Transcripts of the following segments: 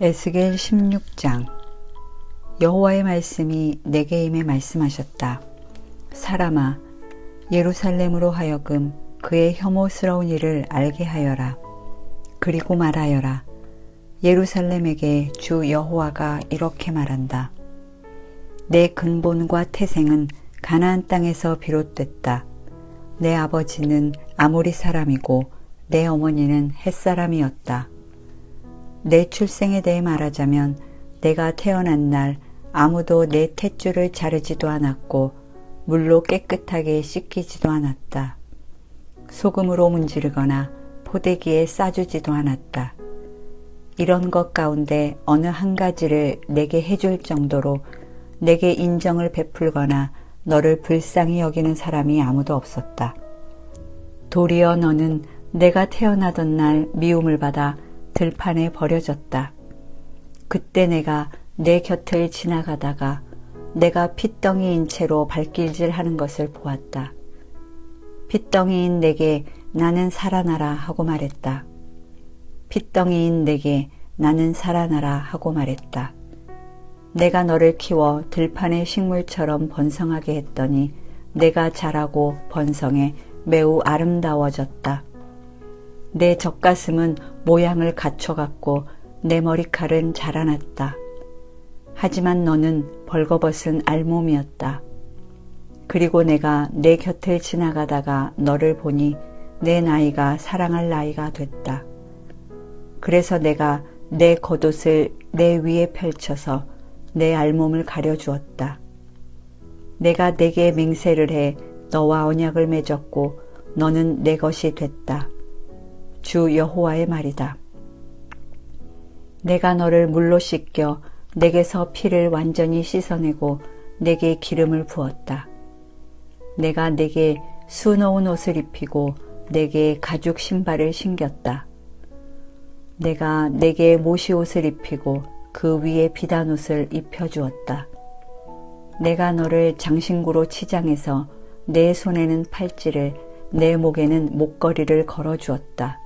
에스겔 16장 여호와의 말씀이 내게 임해 말씀하셨다. 사람아 예루살렘으로 하여금 그의 혐오스러운 일을 알게 하여라. 그리고 말하여라. 예루살렘에게 주 여호와가 이렇게 말한다. 내 근본과 태생은 가나안 땅에서 비롯됐다. 내 아버지는 아모리 사람이고 내 어머니는 햇사람이었다. 내 출생에 대해 말하자면 내가 태어난 날 아무도 내 탯줄을 자르지도 않았고 물로 깨끗하게 씻기지도 않았다. 소금으로 문지르거나 포대기에 싸주지도 않았다. 이런 것 가운데 어느 한 가지를 내게 해줄 정도로 내게 인정을 베풀거나 너를 불쌍히 여기는 사람이 아무도 없었다. 도리어 너는 내가 태어나던 날 미움을 받아 들판에 버려졌다. 그때 내가 내 곁을 지나가다가 내가 핏덩이인 채로 발길질 하는 것을 보았다. 핏덩이인 내게 나는 살아나라 하고 말했다. 핏덩이인 내게 나는 살아나라 하고 말했다. 내가 너를 키워 들판의 식물처럼 번성하게 했더니 내가 자라고 번성해 매우 아름다워졌다. 내 젖가슴은 모양을 갖춰갖고 내 머리칼은 자라났다. 하지만 너는 벌거벗은 알몸이었다. 그리고 내가 내 곁을 지나가다가 너를 보니 내 나이가 사랑할 나이가 됐다. 그래서 내가 내 겉옷을 내 위에 펼쳐서 내 알몸을 가려주었다. 내가 내게 맹세를 해 너와 언약을 맺었고 너는 내 것이 됐다. 주 여호와의 말이다. 내가 너를 물로 씻겨 내게서 피를 완전히 씻어내고 내게 기름을 부었다. 내가 내게 수놓은 옷을 입히고 내게 가죽 신발을 신겼다. 내가 내게 모시 옷을 입히고 그 위에 비단 옷을 입혀 주었다. 내가 너를 장신구로 치장해서 내 손에는 팔찌를 내 목에는 목걸이를 걸어 주었다.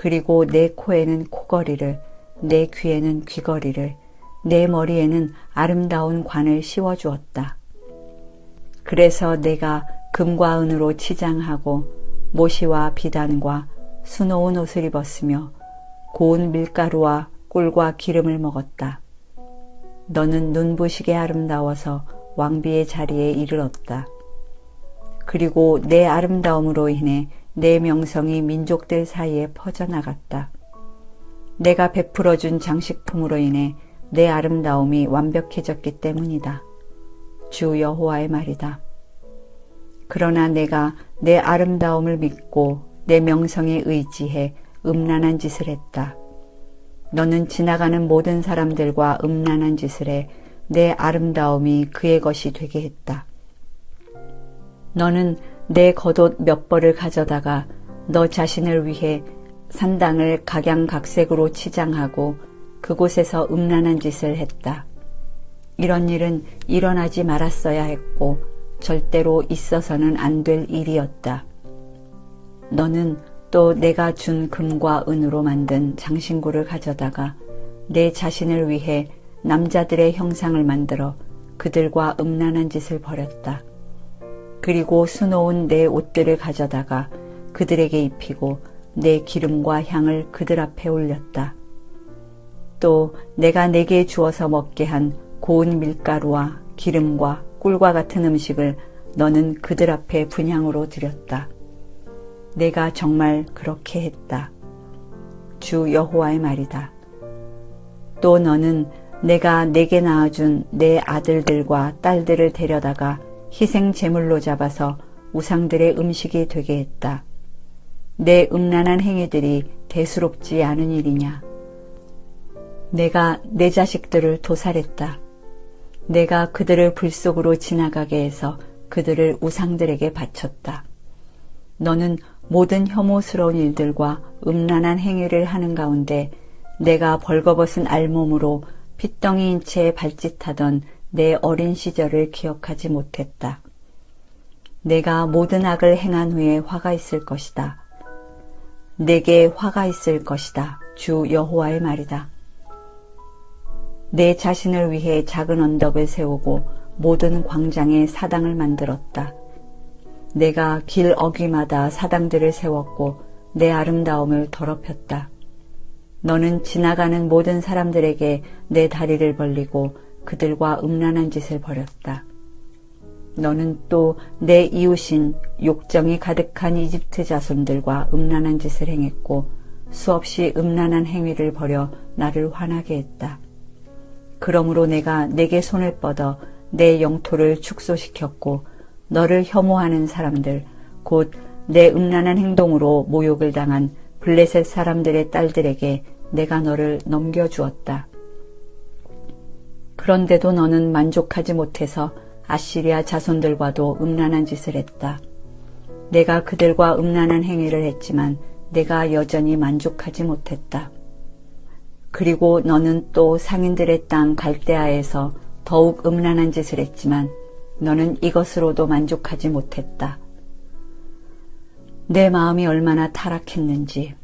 그리고 내 코에는 코걸이를 내 귀에는 귀걸이를 내 머리에는 아름다운 관을 씌워주었다. 그래서 내가 금과 은으로 치장하고 모시와 비단과 수놓은 옷을 입었으며 고운 밀가루와 꿀과 기름을 먹었다. 너는 눈부시게 아름다워서 왕비의 자리에 이르렀다. 그리고 내 아름다움으로 인해 내 명성이 민족들 사이에 퍼져나갔다. 내가 베풀어준 장식품으로 인해 내 아름다움이 완벽해졌기 때문이다. 주 여호와의 말이다. 그러나 내가 내 아름다움을 믿고 내 명성에 의지해 음란한 짓을 했다. 너는 지나가는 모든 사람들과 음란한 짓을 해 내 아름다움이 그의 것이 되게 했다. 너는 내 겉옷 몇 벌을 가져다가 너 자신을 위해 산당을 각양각색으로 치장하고 그곳에서 음란한 짓을 했다. 이런 일은 일어나지 말았어야 했고 절대로 있어서는 안 될 일이었다. 너는 또 내가 준 금과 은으로 만든 장신구를 가져다가 내 자신을 위해 남자들의 형상을 만들어 그들과 음란한 짓을 벌였다. 그리고 수놓은 내 옷들을 가져다가 그들에게 입히고 내 기름과 향을 그들 앞에 올렸다. 또 내가 내게 주어서 먹게 한 고운 밀가루와 기름과 꿀과 같은 음식을 너는 그들 앞에 분향으로 드렸다. 내가 정말 그렇게 했다. 주 여호와의 말이다. 또 너는 내가 내게 낳아준 내 아들들과 딸들을 데려다가 희생 제물로 잡아서 우상들의 음식이 되게 했다. 내 음란한 행위들이 대수롭지 않은 일이냐? 내가 내 자식들을 도살했다. 내가 그들을 불 속으로 지나가게 해서 그들을 우상들에게 바쳤다. 너는 모든 혐오스러운 일들과 음란한 행위를 하는 가운데 내가 벌거벗은 알몸으로 핏덩이인 채 발짓하던 내 어린 시절을 기억하지 못했다. 내가 모든 악을 행한 후에 화가 있을 것이다. 내게 화가 있을 것이다. 주 여호와의 말이다. 내 자신을 위해 작은 언덕을 세우고 모든 광장에 사당을 만들었다. 내가 길 어귀마다 사당들을 세웠고 내 아름다움을 더럽혔다. 너는 지나가는 모든 사람들에게 내 다리를 벌리고 그들과 음란한 짓을 벌였다. 너는 또 내 이웃인 욕정이 가득한 이집트 자손들과 음란한 짓을 행했고 수없이 음란한 행위를 벌여 나를 화나게 했다. 그러므로 내가 내게 손을 뻗어 내 영토를 축소시켰고 너를 혐오하는 사람들 곧 내 음란한 행동으로 모욕을 당한 블레셋 사람들의 딸들에게 내가 너를 넘겨주었다. 그런데도 너는 만족하지 못해서 아시리아 자손들과도 음란한 짓을 했다. 내가 그들과 음란한 행위를 했지만 내가 여전히 만족하지 못했다. 그리고 너는 또 상인들의 땅 갈대아에서 더욱 음란한 짓을 했지만 너는 이것으로도 만족하지 못했다. 내 마음이 얼마나 타락했는지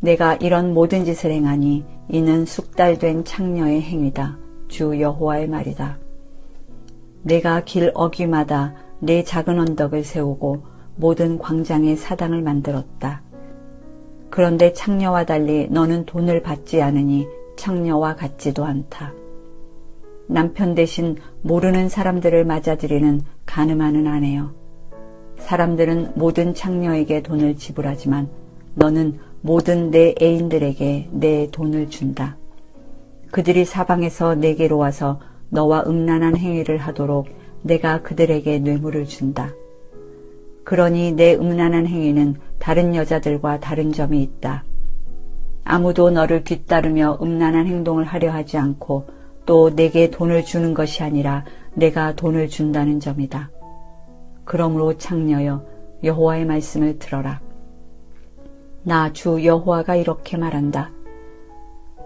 내가 이런 모든 짓을 행하니 이는 숙달된 창녀의 행위다. 주 여호와의 말이다. 내가 길 어귀마다 내 작은 언덕을 세우고 모든 광장에 사당을 만들었다. 그런데 창녀와 달리 너는 돈을 받지 않으니 창녀와 같지도 않다. 남편 대신 모르는 사람들을 맞아들이는 가늠하는 아내여. 사람들은 모든 창녀에게 돈을 지불하지만 너는 모든 내 애인들에게 내 돈을 준다. 그들이 사방에서 내게로 와서 너와 음란한 행위를 하도록 내가 그들에게 뇌물을 준다. 그러니 내 음란한 행위는 다른 여자들과 다른 점이 있다. 아무도 너를 뒤따르며 음란한 행동을 하려 하지 않고 또 내게 돈을 주는 것이 아니라 내가 돈을 준다는 점이다. 그러므로 창녀여 여호와의 말씀을 들어라. 나 주 여호와가 이렇게 말한다.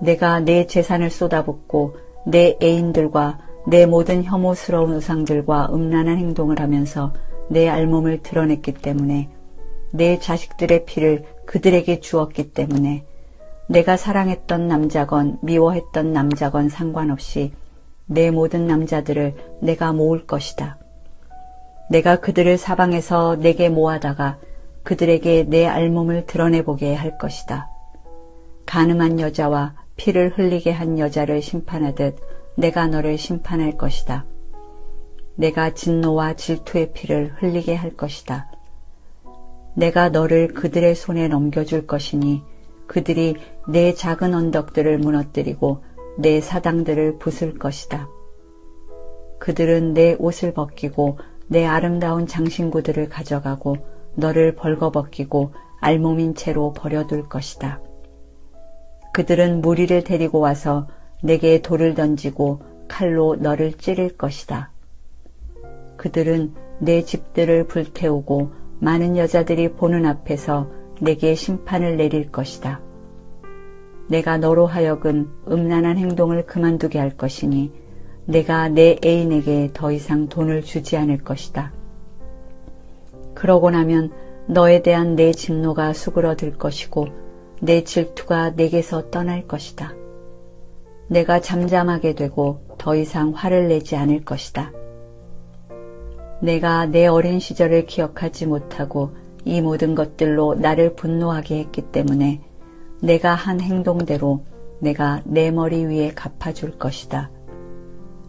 내가 내 재산을 쏟아붓고 내 애인들과 내 모든 혐오스러운 우상들과 음란한 행동을 하면서 내 알몸을 드러냈기 때문에 내 자식들의 피를 그들에게 주었기 때문에 내가 사랑했던 남자건 미워했던 남자건 상관없이 내 모든 남자들을 내가 모을 것이다. 내가 그들을 사방에서 내게 모아다가 그들에게 내 알몸을 드러내보게 할 것이다. 가늠한 여자와 피를 흘리게 한 여자를 심판하듯 내가 너를 심판할 것이다. 내가 진노와 질투의 피를 흘리게 할 것이다. 내가 너를 그들의 손에 넘겨줄 것이니 그들이 내 작은 언덕들을 무너뜨리고 내 사당들을 부술 것이다. 그들은 내 옷을 벗기고 내 아름다운 장신구들을 가져가고 너를 벌거벗기고 알몸인 채로 버려둘 것이다. 그들은 무리를 데리고 와서 내게 돌을 던지고 칼로 너를 찌를 것이다. 그들은 내 집들을 불태우고 많은 여자들이 보는 앞에서 내게 심판을 내릴 것이다. 내가 너로 하여금 음란한 행동을 그만두게 할 것이니 내가 내 애인에게 더 이상 돈을 주지 않을 것이다. 그러고 나면 너에 대한 내 진노가 수그러들 것이고 내 질투가 내게서 떠날 것이다. 내가 잠잠하게 되고 더 이상 화를 내지 않을 것이다. 내가 내 어린 시절을 기억하지 못하고 이 모든 것들로 나를 분노하게 했기 때문에 내가 한 행동대로 내가 내 머리 위에 갚아줄 것이다.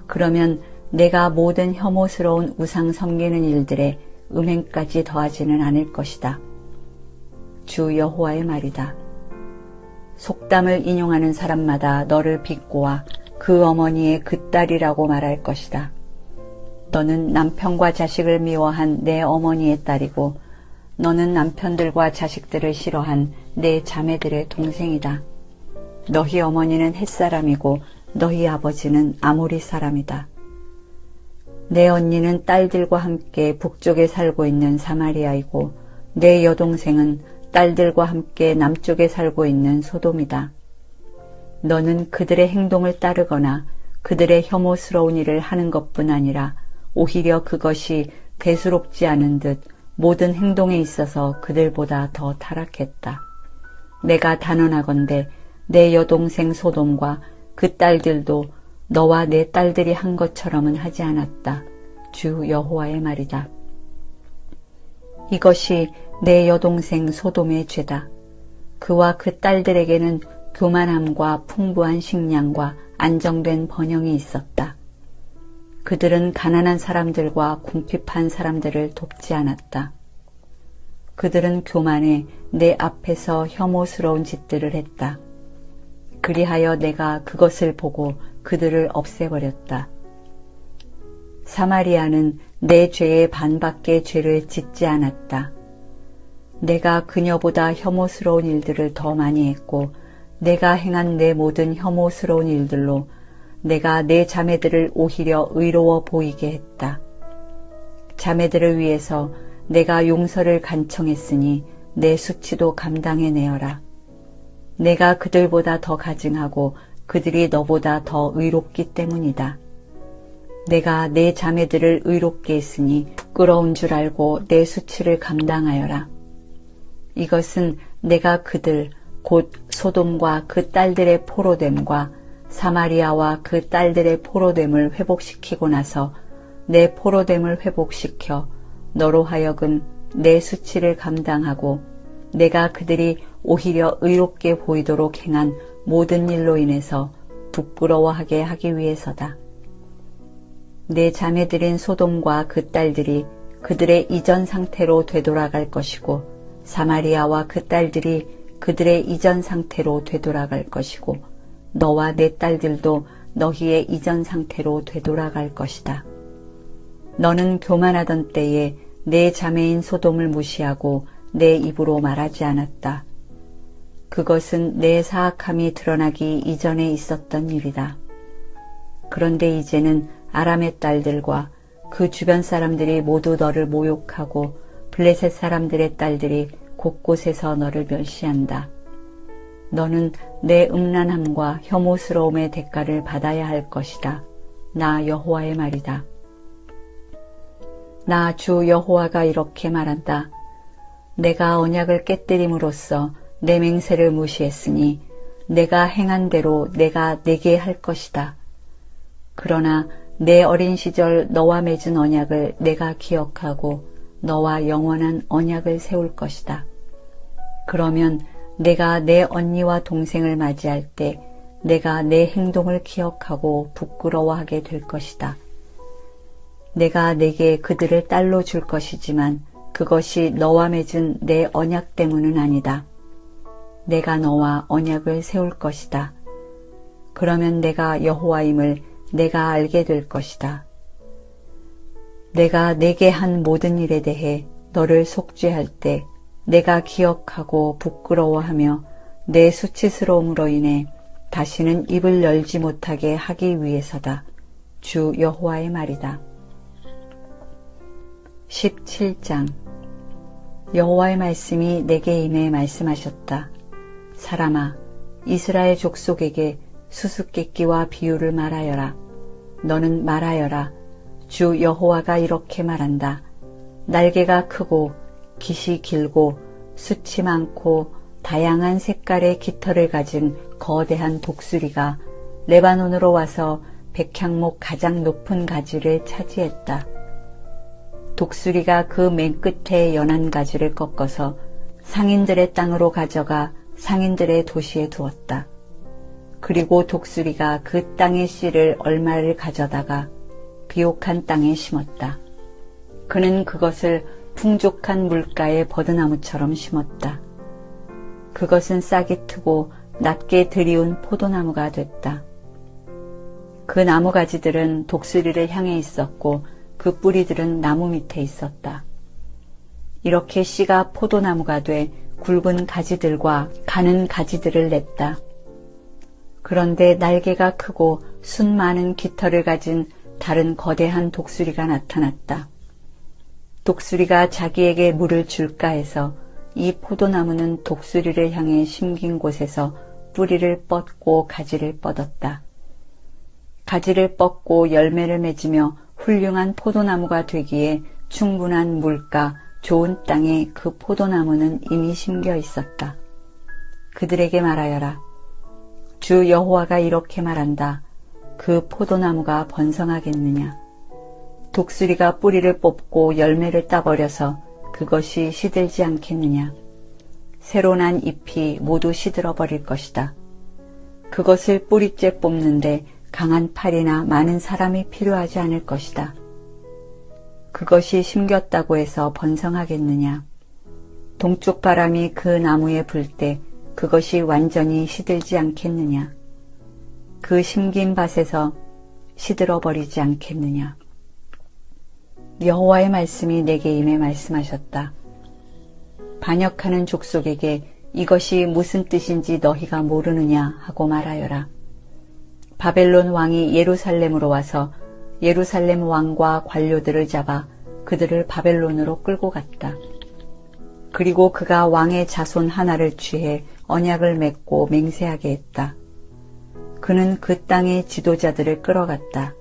그러면 내가 모든 혐오스러운 우상 섬기는 일들에 음행까지 더하지는 않을 것이다. 주 여호와의 말이다. 속담을 인용하는 사람마다 너를 비꼬아 그 어머니의 그 딸이라고 말할 것이다. 너는 남편과 자식을 미워한 내 어머니의 딸이고 너는 남편들과 자식들을 싫어한 내 자매들의 동생이다. 너희 어머니는 햇사람이고 너희 아버지는 아모리 사람이다. 내 언니는 딸들과 함께 북쪽에 살고 있는 사마리아이고 내 여동생은 딸들과 함께 남쪽에 살고 있는 소돔이다. 너는 그들의 행동을 따르거나 그들의 혐오스러운 일을 하는 것뿐 아니라 오히려 그것이 대수롭지 않은 듯 모든 행동에 있어서 그들보다 더 타락했다. 내가 단언하건대 내 여동생 소돔과 그 딸들도 너와 내 딸들이 한 것처럼은 하지 않았다. 주 여호와의 말이다. 이것이 내 여동생 소돔의 죄다. 그와 그 딸들에게는 교만함과 풍부한 식량과 안정된 번영이 있었다. 그들은 가난한 사람들과 궁핍한 사람들을 돕지 않았다. 그들은 교만해 내 앞에서 혐오스러운 짓들을 했다. 그리하여 내가 그것을 보고 그들을 없애버렸다. 사마리아는 내 죄의 반밖의 죄를 짓지 않았다. 내가 그녀보다 혐오스러운 일들을 더 많이 했고, 내가 행한 내 모든 혐오스러운 일들로 내가 내 자매들을 오히려 의로워 보이게 했다. 자매들을 위해서 내가 용서를 간청했으니 내 수치도 감당해내어라. 내가 그들보다 더 가증하고 그들이 너보다 더 의롭기 때문이다. 내가 내 자매들을 의롭게 했으니 끌어온 줄 알고 내 수치를 감당하여라. 이것은 내가 그들 곧 소돔과 그 딸들의 포로됨과 사마리아와 그 딸들의 포로됨을 회복시키고 나서 내 포로됨을 회복시켜 너로 하여금 내 수치를 감당하고 내가 그들이 오히려 의롭게 보이도록 행한 모든 일로 인해서 부끄러워하게 하기 위해서다. 내 자매들인 소돔과 그 딸들이 그들의 이전 상태로 되돌아갈 것이고 사마리아와 그 딸들이 그들의 이전 상태로 되돌아갈 것이고 너와 내 딸들도 너희의 이전 상태로 되돌아갈 것이다. 너는 교만하던 때에 내 자매인 소돔을 무시하고 내 입으로 말하지 않았다. 그것은 내 사악함이 드러나기 이전에 있었던 일이다. 그런데 이제는 아람의 딸들과 그 주변 사람들이 모두 너를 모욕하고 블레셋 사람들의 딸들이 곳곳에서 너를 멸시한다. 너는 내 음란함과 혐오스러움의 대가를 받아야 할 것이다. 나 여호와의 말이다. 나 주 여호와가 이렇게 말한다. 내가 언약을 깨뜨림으로써 내 맹세를 무시했으니 내가 행한 대로 내가 내게 할 것이다. 그러나 내 어린 시절 너와 맺은 언약을 내가 기억하고 너와 영원한 언약을 세울 것이다. 그러면 내가 내 언니와 동생을 맞이할 때 내가 내 행동을 기억하고 부끄러워하게 될 것이다. 내가 내게 그들을 딸로 줄 것이지만 그것이 너와 맺은 내 언약 때문은 아니다. 내가 너와 언약을 세울 것이다. 그러면 내가 여호와임을 내가 알게 될 것이다. 내가 내게 한 모든 일에 대해 너를 속죄할 때 내가 기억하고 부끄러워하며 내 수치스러움으로 인해 다시는 입을 열지 못하게 하기 위해서다. 주 여호와의 말이다. 17장 여호와의 말씀이 내게 임해 말씀하셨다. 사람아 이스라엘 족속에게 수수께끼와 비유를 말하여라. 너는 말하여라. 주 여호와가 이렇게 말한다. 날개가 크고 깃이 길고 숱이 많고 다양한 색깔의 깃털을 가진 거대한 독수리가 레바논으로 와서 백향목 가장 높은 가지를 차지했다. 독수리가 그 맨 끝에 연한 가지를 꺾어서 상인들의 땅으로 가져가 상인들의 도시에 두었다. 그리고 독수리가 그 땅의 씨를 얼마를 가져다가 비옥한 땅에 심었다. 그는 그것을 풍족한 물가의 버드나무처럼 심었다. 그것은 싹이 트고 낮게 들이운 포도나무가 됐다. 그 나무 가지들은 독수리를 향해 있었고 그 뿌리들은 나무 밑에 있었다. 이렇게 씨가 포도나무가 돼 굵은 가지들과 가는 가지들을 냈다. 그런데 날개가 크고 순 많은 깃털을 가진 다른 거대한 독수리가 나타났다. 독수리가 자기에게 물을 줄까 해서 이 포도나무는 독수리를 향해 심긴 곳에서 뿌리를 뻗고 가지를 뻗었다. 가지를 뻗고 열매를 맺으며 훌륭한 포도나무가 되기에 충분한 물가, 좋은 땅에 그 포도나무는 이미 심겨 있었다. 그들에게 말하여라. 주 여호와가 이렇게 말한다. 그 포도나무가 번성하겠느냐? 독수리가 뿌리를 뽑고 열매를 따버려서 그것이 시들지 않겠느냐? 새로 난 잎이 모두 시들어 버릴 것이다. 그것을 뿌리째 뽑는데 강한 팔이나 많은 사람이 필요하지 않을 것이다. 그것이 심겼다고 해서 번성하겠느냐? 동쪽 바람이 그 나무에 불 때 그것이 완전히 시들지 않겠느냐? 그 심긴 밭에서 시들어 버리지 않겠느냐? 여호와의 말씀이 내게 임해 말씀하셨다. 반역하는 족속에게 이것이 무슨 뜻인지 너희가 모르느냐 하고 말하여라. 바벨론 왕이 예루살렘으로 와서 예루살렘 왕과 관료들을 잡아 그들을 바벨론으로 끌고 갔다. 그리고 그가 왕의 자손 하나를 취해 언약을 맺고 맹세하게 했다. 그는 그 땅의 지도자들을 끌어갔다.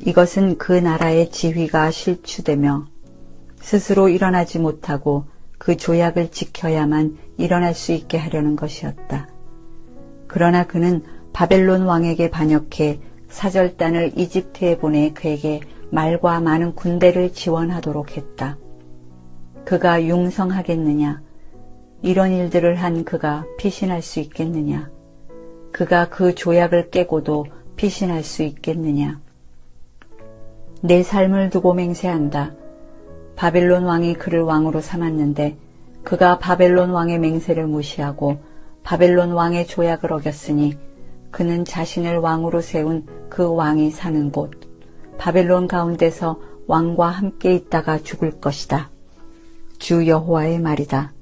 이것은 그 나라의 지휘가 실추되며 스스로 일어나지 못하고 그 조약을 지켜야만 일어날 수 있게 하려는 것이었다. 그러나 그는 바벨론 왕에게 반역해 사절단을 이집트에 보내 그에게 말과 많은 군대를 지원하도록 했다. 그가 융성하겠느냐? 이런 일들을 한 그가 피신할 수 있겠느냐? 그가 그 조약을 깨고도 피신할 수 있겠느냐? 내 삶을 두고 맹세한다. 바벨론 왕이 그를 왕으로 삼았는데 그가 바벨론 왕의 맹세를 무시하고 바벨론 왕의 조약을 어겼으니 그는 자신을 왕으로 세운 그 왕이 사는 곳 바벨론 가운데서 왕과 함께 있다가 죽을 것이다. 주 여호와의 말이다.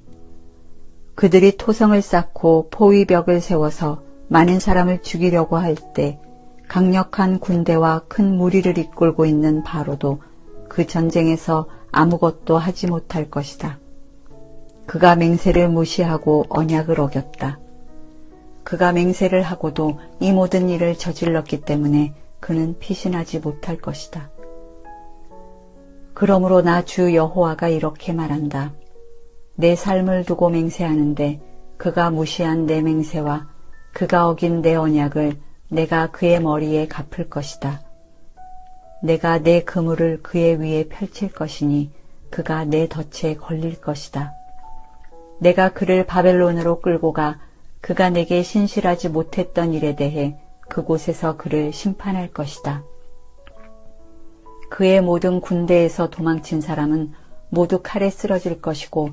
그들이 토성을 쌓고 포위벽을 세워서 많은 사람을 죽이려고 할 때 강력한 군대와 큰 무리를 이끌고 있는 바로도 그 전쟁에서 아무것도 하지 못할 것이다. 그가 맹세를 무시하고 언약을 어겼다. 그가 맹세를 하고도 이 모든 일을 저질렀기 때문에 그는 피신하지 못할 것이다. 그러므로 나 주 여호와가 이렇게 말한다. 내 삶을 두고 맹세하는데 그가 무시한 내 맹세와 그가 어긴 내 언약을 내가 그의 머리에 갚을 것이다. 내가 내 그물을 그의 위에 펼칠 것이니 그가 내 덫에 걸릴 것이다. 내가 그를 바벨론으로 끌고 가 그가 내게 신실하지 못했던 일에 대해 그곳에서 그를 심판할 것이다. 그의 모든 군대에서 도망친 사람은 모두 칼에 쓰러질 것이고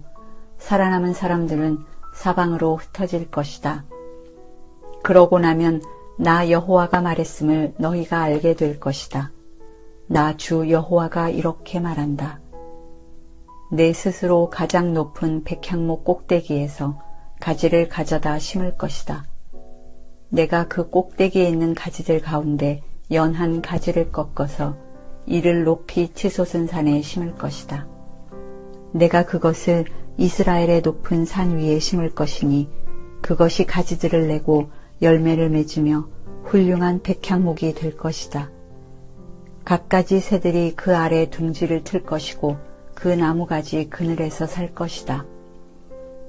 살아남은 사람들은 사방으로 흩어질 것이다. 그러고 나면 나 여호와가 말했음을 너희가 알게 될 것이다. 나 주 여호와가 이렇게 말한다. 내 스스로 가장 높은 백향목 꼭대기에서 가지를 가져다 심을 것이다. 내가 그 꼭대기에 있는 가지들 가운데 연한 가지를 꺾어서 이를 높이 치솟은 산에 심을 것이다. 내가 그것을 이스라엘의 높은 산 위에 심을 것이니 그것이 가지들을 내고 열매를 맺으며 훌륭한 백향목이 될 것이다. 갖가지 새들이 그 아래 둥지를 틀 것이고 그 나무가지 그늘에서 살 것이다.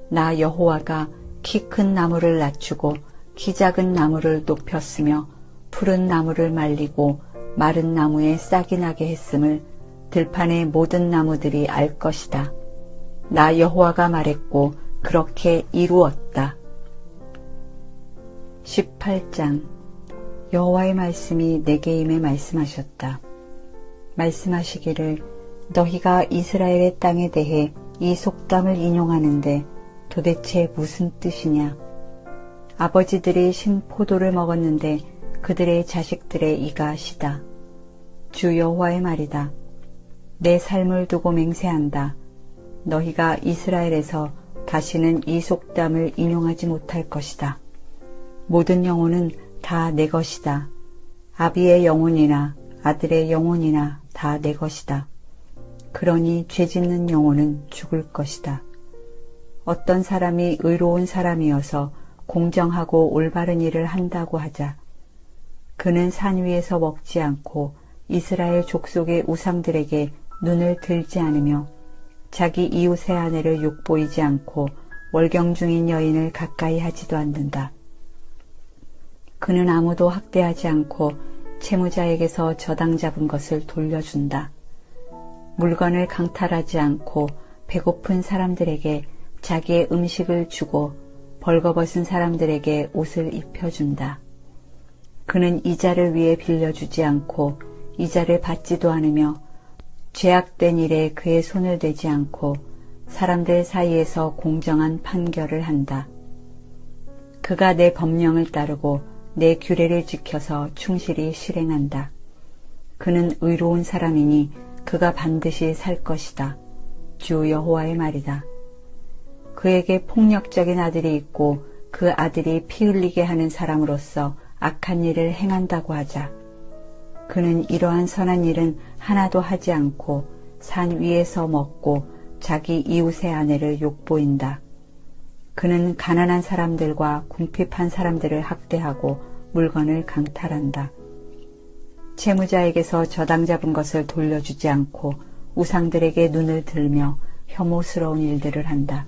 나 여호와가 키 큰 나무를 낮추고 키 작은 나무를 높였으며 푸른 나무를 말리고 마른 나무에 싹이 나게 했음을 들판의 모든 나무들이 알 것이다. 나 여호와가 말했고 그렇게 이루었다. 18장 여호와의 말씀이 내게 임해 말씀하셨다. 말씀하시기를 너희가 이스라엘의 땅에 대해 이 속담을 인용하는데 도대체 무슨 뜻이냐? 아버지들이 신 포도를 먹었는데 그들의 자식들의 이가 시다. 주 여호와의 말이다. 내 삶을 두고 맹세한다. 너희가 이스라엘에서 다시는 이 속담을 인용하지 못할 것이다. 모든 영혼은 다 내 것이다. 아비의 영혼이나 아들의 영혼이나 다 내 것이다. 그러니 죄 짓는 영혼은 죽을 것이다. 어떤 사람이 의로운 사람이어서 공정하고 올바른 일을 한다고 하자. 그는 산 위에서 먹지 않고 이스라엘 족속의 우상들에게 눈을 들지 않으며 자기 이웃의 아내를 욕보이지 않고 월경 중인 여인을 가까이 하지도 않는다. 그는 아무도 학대하지 않고 채무자에게서 저당 잡은 것을 돌려준다. 물건을 강탈하지 않고 배고픈 사람들에게 자기의 음식을 주고 벌거벗은 사람들에게 옷을 입혀준다. 그는 이자를 위해 빌려주지 않고 이자를 받지도 않으며 죄악된 일에 그의 손을 대지 않고 사람들 사이에서 공정한 판결을 한다. 그가 내 법령을 따르고 내 규례를 지켜서 충실히 실행한다. 그는 의로운 사람이니 그가 반드시 살 것이다. 주 여호와의 말이다. 그에게 폭력적인 아들이 있고 그 아들이 피 흘리게 하는 사람으로서 악한 일을 행한다고 하자. 그는 이러한 선한 일은 하나도 하지 않고 산 위에서 먹고 자기 이웃의 아내를 욕보인다. 그는 가난한 사람들과 궁핍한 사람들을 학대하고 물건을 강탈한다. 채무자에게서 저당 잡은 것을 돌려주지 않고 우상들에게 눈을 들며 혐오스러운 일들을 한다.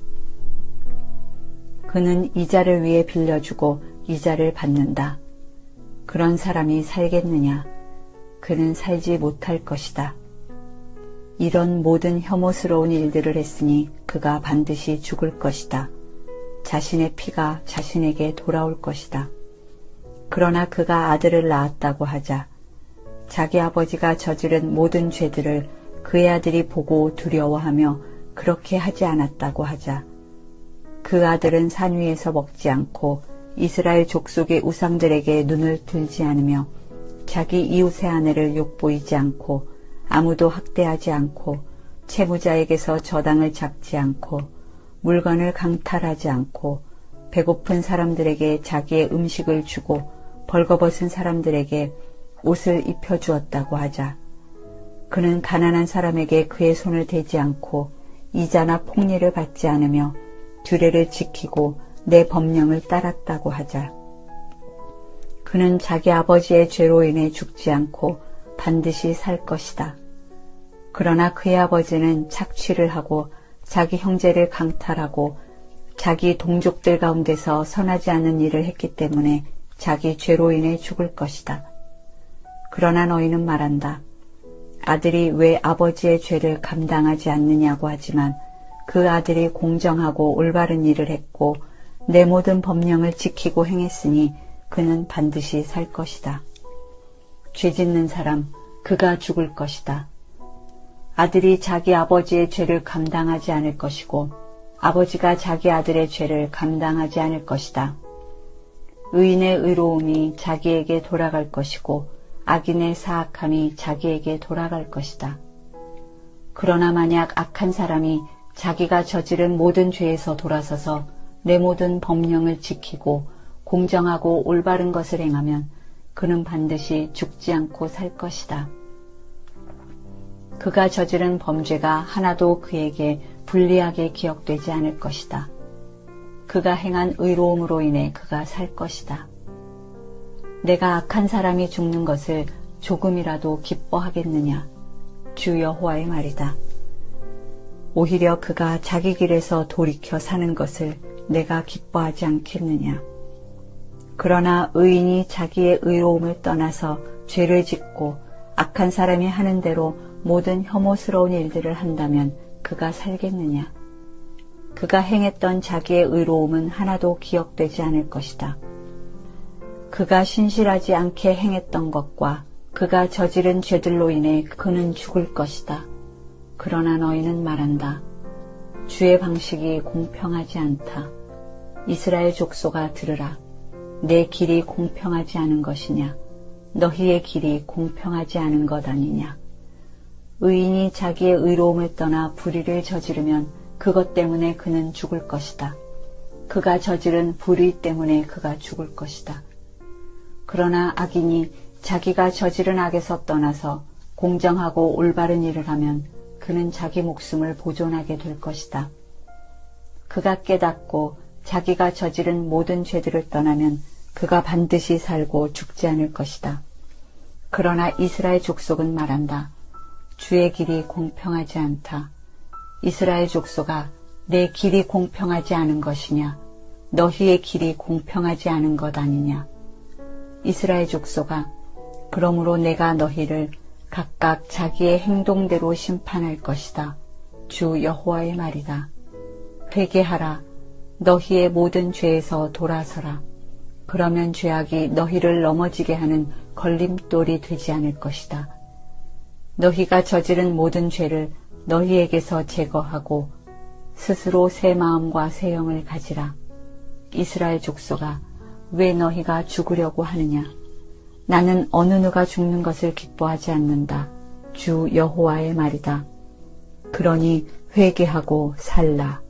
그는 이자를 위해 빌려주고 이자를 받는다. 그런 사람이 살겠느냐? 그는 살지 못할 것이다. 이런 모든 혐오스러운 일들을 했으니 그가 반드시 죽을 것이다. 자신의 피가 자신에게 돌아올 것이다. 그러나 그가 아들을 낳았다고 하자 자기 아버지가 저지른 모든 죄들을 그의 아들이 보고 두려워하며 그렇게 하지 않았다고 하자 그 아들은 산 위에서 먹지 않고 이스라엘 족속의 우상들에게 눈을 들지 않으며 자기 이웃의 아내를 욕보이지 않고 아무도 학대하지 않고 채무자에게서 저당을 잡지 않고 물건을 강탈하지 않고 배고픈 사람들에게 자기의 음식을 주고 벌거벗은 사람들에게 옷을 입혀주었다고 하자. 그는 가난한 사람에게 그의 손을 대지 않고 이자나 폭리를 받지 않으며 규례를 지키고 내 법령을 따랐다고 하자. 그는 자기 아버지의 죄로 인해 죽지 않고 반드시 살 것이다. 그러나 그의 아버지는 착취를 하고 자기 형제를 강탈하고 자기 동족들 가운데서 선하지 않은 일을 했기 때문에 자기 죄로 인해 죽을 것이다. 그러나 너희는 말한다. 아들이 왜 아버지의 죄를 감당하지 않느냐고 하지만 그 아들이 공정하고 올바른 일을 했고 내 모든 법령을 지키고 행했으니 그는 반드시 살 것이다. 죄 짓는 사람, 그가 죽을 것이다. 아들이 자기 아버지의 죄를 감당하지 않을 것이고 아버지가 자기 아들의 죄를 감당하지 않을 것이다. 의인의 의로움이 자기에게 돌아갈 것이고 악인의 사악함이 자기에게 돌아갈 것이다. 그러나 만약 악한 사람이 자기가 저지른 모든 죄에서 돌아서서 내 모든 법령을 지키고 공정하고 올바른 것을 행하면 그는 반드시 죽지 않고 살 것이다. 그가 저지른 범죄가 하나도 그에게 불리하게 기억되지 않을 것이다. 그가 행한 의로움으로 인해 그가 살 것이다. 내가 악한 사람이 죽는 것을 조금이라도 기뻐하겠느냐? 주 여호와의 말이다. 오히려 그가 자기 길에서 돌이켜 사는 것을 내가 기뻐하지 않겠느냐? 그러나 의인이 자기의 의로움을 떠나서 죄를 짓고 악한 사람이 하는 대로 모든 혐오스러운 일들을 한다면 그가 살겠느냐? 그가 행했던 자기의 의로움은 하나도 기억되지 않을 것이다. 그가 신실하지 않게 행했던 것과 그가 저지른 죄들로 인해 그는 죽을 것이다. 그러나 너희는 말한다. 주의 방식이 공평하지 않다. 이스라엘 족속아 들으라. 내 길이 공평하지 않은 것이냐? 너희의 길이 공평하지 않은 것 아니냐? 의인이 자기의 의로움을 떠나 불의를 저지르면 그것 때문에 그는 죽을 것이다. 그가 저지른 불의 때문에 그가 죽을 것이다. 그러나 악인이 자기가 저지른 악에서 떠나서 공정하고 올바른 일을 하면 그는 자기 목숨을 보존하게 될 것이다. 그가 깨닫고 자기가 저지른 모든 죄들을 떠나면 그가 반드시 살고 죽지 않을 것이다. 그러나 이스라엘 족속은 말한다. 주의 길이 공평하지 않다. 이스라엘 족속아, 내 길이 공평하지 않은 것이냐? 너희의 길이 공평하지 않은 것 아니냐? 이스라엘 족속아 그러므로 내가 너희를 각각 자기의 행동대로 심판할 것이다. 주 여호와의 말이다. 회개하라. 너희의 모든 죄에서 돌아서라. 그러면 죄악이 너희를 넘어지게 하는 걸림돌이 되지 않을 것이다. 너희가 저지른 모든 죄를 너희에게서 제거하고 스스로 새 마음과 새 영을 가지라. 이스라엘 족속아, 왜 너희가 죽으려고 하느냐? 나는 어느 누가 죽는 것을 기뻐하지 않는다. 주 여호와의 말이다. 그러니 회개하고 살라.